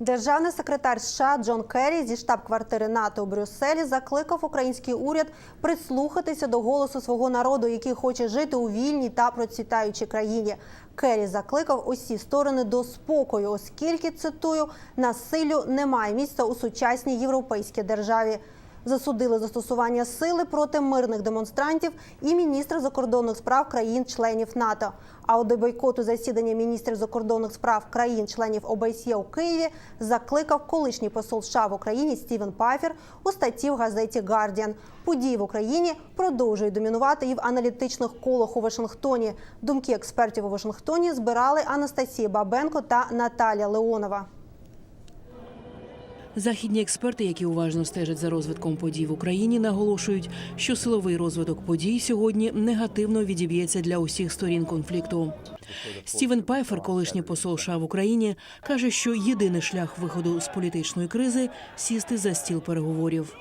Державний секретар США Джон Керрі зі штаб-квартири НАТО у Брюсселі закликав український уряд прислухатися до голосу свого народу, який хоче жити у вільній та процвітаючій країні. Керрі закликав усі сторони до спокою, оскільки цитую насилю немає місця у сучасній європейській державі. Засудили застосування сили проти мирних демонстрантів і міністр закордонних справ країн-членів НАТО. А до бойкоту засідання міністрів закордонних справ країн-членів ОБСЄ у Києві закликав колишній посол США в Україні Стівен Пафер у статті в газеті Гардіан. Події в Україні продовжують домінувати і в аналітичних колах у Вашингтоні. Думки експертів у Вашингтоні збирали Анастасія Бабенко та Наталя Леонова. Західні експерти, які уважно стежать за розвитком подій в Україні, наголошують, що силовий розвиток подій сьогодні негативно відіб'ється для усіх сторін конфлікту. Стівен Пайфер, колишній посол США в Україні, каже, що єдиний шлях виходу з політичної кризи сісти за стіл переговорів.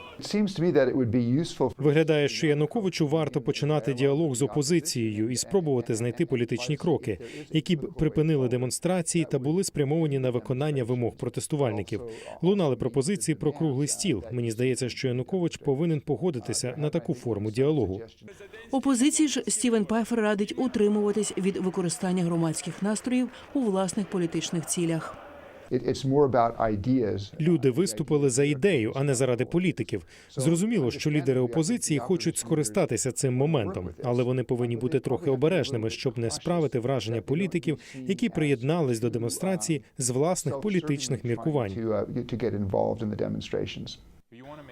Виглядає, що Януковичу варто починати діалог з опозицією і спробувати знайти політичні кроки, які б припинили демонстрації та були спрямовані на виконання вимог протестувальників. Лунали пропозиції про круглий стіл. Мені здається, що Янукович повинен погодитися на таку форму діалогу. Опозиції ж Стівен Пайфер радить утримуватись від використання громадських настроїв у власних політичних цілях. Люди виступили за ідею, а не заради політиків. Зрозуміло, що лідери опозиції хочуть скористатися цим моментом, але вони повинні бути трохи обережними, щоб не справити враження політиків, які приєднались до демонстрації з власних політичних міркувань.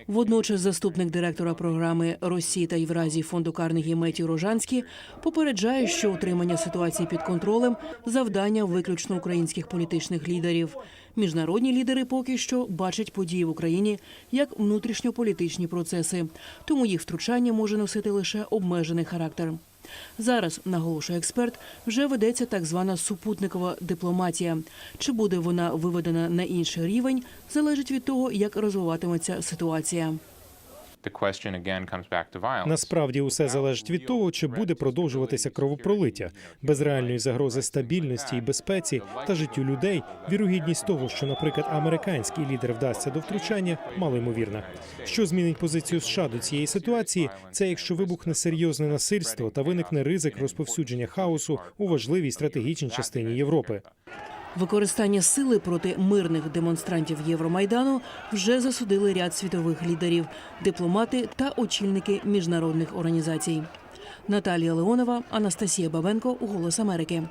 Водночас заступник директора програми Росії та Євразії фонду Карнегі Меті Рожанський попереджає, що утримання ситуації під контролем завдання виключно українських політичних лідерів. Міжнародні лідери поки що бачать події в Україні як внутрішньополітичні процеси, тому їх втручання може носити лише обмежений характер. Зараз, наголошує експерт, вже ведеться так звана супутникова дипломатія. Чи буде вона виведена на інший рівень, залежить від того, як розвиватиметься ситуація. Насправді усе залежить від того, чи буде продовжуватися кровопролиття без реальної загрози стабільності і безпеці та життю людей. Вірогідність того, що, наприклад, американський лідер вдасться до втручання, малоймовірна. Що змінить позицію США до цієї ситуації? Це якщо вибухне серйозне насильство та виникне ризик розповсюдження хаосу у важливій стратегічній частині Європи. Використання сили проти мирних демонстрантів Євромайдану вже засудили ряд світових лідерів, дипломати та очільники міжнародних організацій. Наталія Леонова, Анастасія Бабенко, Голос Америки.